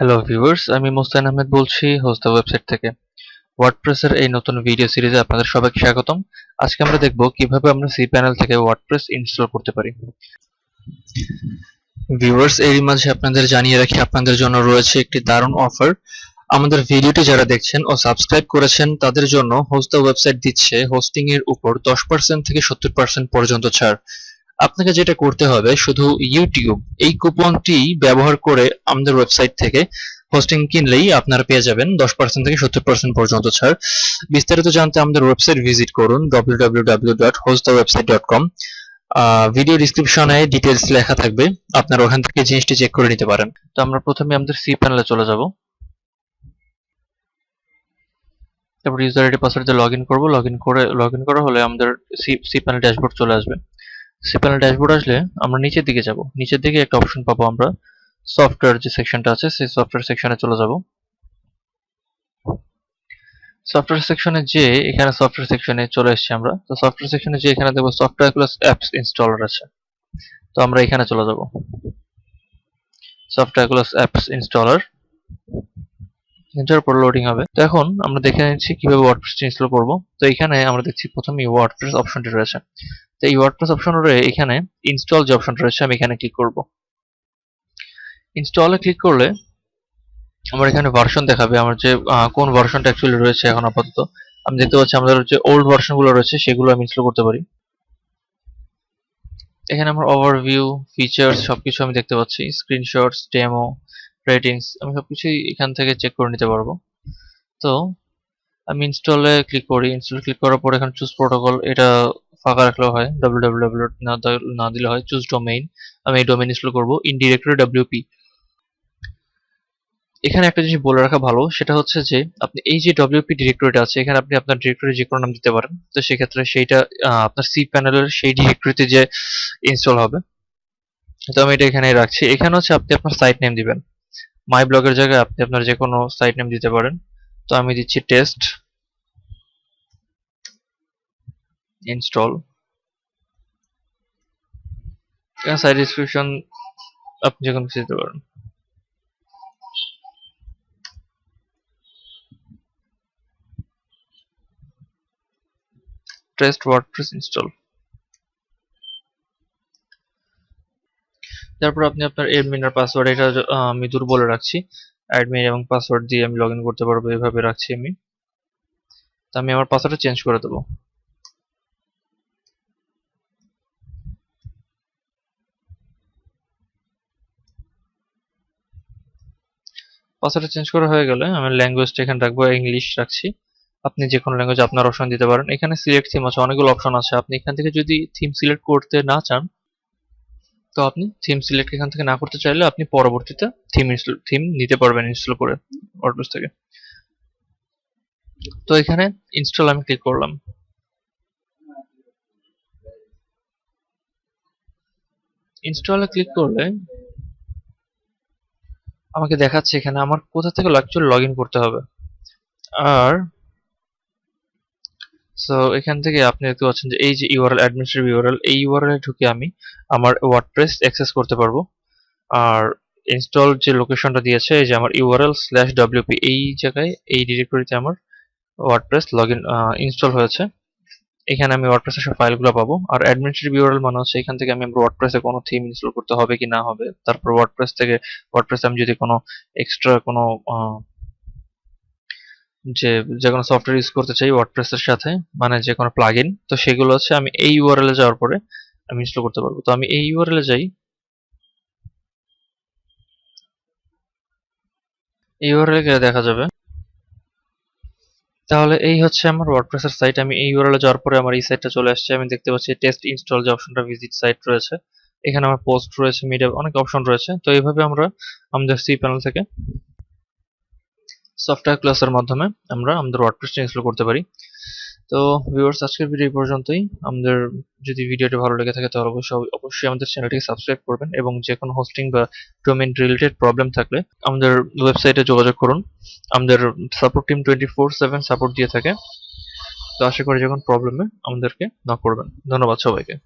Hello viewers আমি মোস্তান আহমেদ বলছি হোস্তা website থেকে। ওয়ার্ডপ্রেসের এই নতুন ভিডিও সিরিজে আপনাদের সবাইকে স্বাগতম। আজকে আমরা দেখব কীভাবে আমরা সি প্যানেল থেকে ওয়ার্ডপ্রেস ইনস্টল করতে পারি। ভিউয়ার্স এরই মাঝে আপনাদের জানিয়ে রাখি, আপনাদের জন্য রয়েছে একটি দারুণ অফার আমাদের ভিডিওটি যারা দেখছেন ও সাবস্ক্রাইব করেছেন, তাদের জন্য হোস্তা ওয়েবসাইট দিচ্ছে হোস্টিং এর উপর দশ পার্সেন্ট থেকে সত্তর পার্সেন্ট পর্যন্ত ছাড়। আপনাকে যেটা করতে হবে, শুধু ইউটিউব এই কুপনটি ব্যবহার করে আমাদের ওয়েবসাইট থেকে হোস্টিং কিনলেই আপনারা পেয়ে যাবেন দশ পার্সেন্ট থেকে সত্তর পার্সেন্ট পর্যন্ত ছাড়। বিস্তারিত জানতে আমাদের ওয়েবসাইট ভিজিট করুন www.hostthewebsite.com ভিডিও ডিসক্রিপশনে ডিটেলস লেখা থাকবে, আপনারা ওখান থেকে জিনিসটি চেক করে নিতে পারেন। তো আমরা প্রথমে আমাদের সি প্যানেলে চলে যাব। তারপর ইউজার আইডি পাসওয়ার্ড দিয়ে লগ ইন করব। লগ ইন করে লগ ইন করা হলে আমাদের সি সি প্যানেল ড্যাশবোর্ড চলে আসবে। সি প্যানেল ড্যাশবোর্ড আসলে আমরা নিচের দিকে যাব। নিচের দিকে একটা অপশন পাবো আমরা। সফটওয়্যার যে সেকশনটা আছে, সেই সফটওয়্যার সেকশনে চলে যাব। সফটওয়্যার সেকশনে যে এখানে সফটওয়্যার সেকশনে চলে এসেছি আমরা। তো সফটওয়্যার সেকশনে যে এখানে দেখব সফটওয়্যার প্লাস অ্যাপস ইনস্টলার আছে। তো আমরা এখানে চলে যাব। Software plus apps installer enter পর লোডিং হবে। তো এখন আমরা দেখে নিচ্ছি কীভাবে ওয়ার্ডপ্রেস ইনস্টল করব। তো এখানে আমরা দেখছি প্রথমে ওয়ার্ডপ্রেস অপশনটি রয়েছে। তো এই ওয়ার্ডপ্রেস অপশন রয়ে এখানে ইনস্টল যে অপশনটা রয়েছে, আমি এখানে ক্লিক করব। ইনস্টলে ক্লিক করলে আমার এখানে ভার্সন দেখাবে। আমার যে কোন ভার্সনটা অ্যাকচুয়ালি রয়েছে এখন আপাতত। আমি দেখতে পাচ্ছি আমাদের যে ওল্ড ভার্সনগুলো রয়েছে, সেগুলো আমি ইনস্টল করতে পারি। এখানে আমার ওভারভিউ ফিচার্স সবকিছু আমি দেখতে পাচ্ছি। স্ক্রিনশটস ডেমো রেটিংস আমি সবকিছুই এখান থেকে চেক করে নিতে পারব। তো, আমি ইনস্টলে ক্লিক করি ইনস্টল ক্লিক করার পর এখানে চুজ প্রোটোকল এটা ফাঁকা রাখলেও হয়, www না দিলে হয় চুজ ডোমেইন আমি এই ডোমেইন ইনস্টল করব ইন ডিরেক্টরি ডব্লিউপি এখানে একটা জিনিস বলে রাখা ভালো, সেটা হচ্ছে যে, আপনি এই যে ডব্লিউপি ডিরেক্টরিটা আছে, এখানে আপনি আপনার ডিরেক্টরি যে কোনো নাম দিতে পারেন, তো সেক্ষেত্রে সেইটা আপনার সি প্যানেলের সেই ডিরেক্টরিতে যে ইনস্টল হবে। তো আমি এটা এখানে রাখছি। এখানে হচ্ছে আপনি আপনার সাইট নেম দিবেন। মাই ব্লগের জায়গায় আপনি আপনার যে কোনো সাইট নেম দিতে পারেন। তো আমি দিচ্ছি টেস্ট ইনস্টল সাইট ডিসক্রিপশন আপনি যে কোনো কিছু দিতে পারেন। টেস্ট ওয়ার্ডপ্রেস ইনস্টল তারপর আপনি আপনার এডমিন আর পাসওয়ার্ড এটা আমি দুর্বল রাখছি। অ্যাডমিন এবং পাসওয়ার্ড দিয়ে আমি লগ করতে পারব, এভাবে রাখছি আমি। তো আমি আমার পাসওয়ার্ডটা চেঞ্জ করে দেবো। পাসওয়ার্ডটা চেঞ্জ করা হয়ে গেলে আমি ল্যাঙ্গুয়েজটা এখানে রাখব ইংলিশ রাখছি। আপনি যে কোনো ল্যাঙ্গুয়েজ আপনার অপশন দিতে পারেন। এখানে সিলেক্ট থিম আছে, অনেকগুলো অপশন আছে। আপনি এখান থেকে যদি থিম সিলেক্ট করতে না চান তো আপনি থিম সিলেক্ট এখান থেকে না করতে চাইলে আপনি পরবর্তীতে থিম ইনস্টল থিম নিতে পারবেন ইনস্টল করে ওয়ার্ডপ্রেস থেকে। তো এখানে ইনস্টল আমি ক্লিক করলাম। ইনস্টলে ক্লিক করলে আমাকে দেখাচ্ছে এখানে আমার কোথা থেকে অ্যাকচুয়ালি লগ করতে হবে। আর সো এখান থেকে আপনি দেখতে পাচ্ছেন যে এই যে ইউআরএল অ্যাডমিনিস্ট্রেটিভ ইউআরএল এই ইউআরএল এ ঢুকে আমি আমার ওয়ার্ডপ্রেস অ্যাক্সেস করতে পারব। আর ইনস্টল যে লোকেশনটা দিয়েছে, এই যে আমার ইউআরএল স্ল্যাশ ডাব্লিউপি এই জায়গায়, এই ডিরেক্টরিতে আমার ওয়ার্ডপ্রেস লগ ইন ইনস্টল হয়েছে। এখানে আমি ওয়ার্ডপ্রেসের সব ফাইলগুলো পাবো। আর অ্যাডমিনিস্ট্রেটিভ ইউআরএল মানে হচ্ছে এখান থেকে আমি আমার ওয়ার্ডপ্রেসে কোনো থিম ইনস্টল করতে হবে কি না হবে। তারপর ওয়ার্ডপ্রেস থেকে ওয়ার্ডপ্রেসে আমি যদি কোনো এক্সট্রা কোনো যে যে কোনো সফটওয়্যার ইউজ করতে চাই ওয়ার্ডপ্রেসের সাথে মানে যে কোনো প্লাগইন তো সেগুলো হচ্ছে আমি এই ইউআরএল যাওয়ার পরে আমি ইনস্টল করতে পারব। তো আমি এই ইউআরএল যাই। ইউআরএল গেলে দেখা যাবে। তাহলে এই হচ্ছে আমার ওয়ার্ডপ্রেসের সাইট আমি এই ইউআরএল যাওয়ার পরে আমার এই সাইটটা চলে আসছে। আমি দেখতে পাচ্ছি টেস্ট ইনস্টল যে অপশনটা ভিজিট সাইট রয়েছে, এখানে আমার পোস্ট রয়েছে মিডিয়া অনেক অপশন রয়েছে। তো এইভাবে আমরা আমাদের সি প্যানেল থেকে সফটওয়্যার ক্লাসের মাধ্যমে আমরা আমাদের ওয়ার্ডপ্রেসটা ইনস্টল করতে পারি। তো ভিউয়ার্স আজকের ভিডিও পর্যন্তই। আমাদের যদি ভিডিওটি ভালো লেগে থাকে, তাহলে অবশ্যই অবশ্যই আমাদের চ্যানেলটিকে সাবস্ক্রাইব করবেন এবং যে কোনো হোস্টিং বা ডোমেন রিলেটেড প্রবলেম থাকলে আমাদের ওয়েবসাইটে যোগাযোগ করুন। আমাদের support team twenty four seven support দিয়ে থাকে। তো আশা করি যখন প্রবলেমে আমাদেরকে নক করবেন। ধন্যবাদ সবাইকে।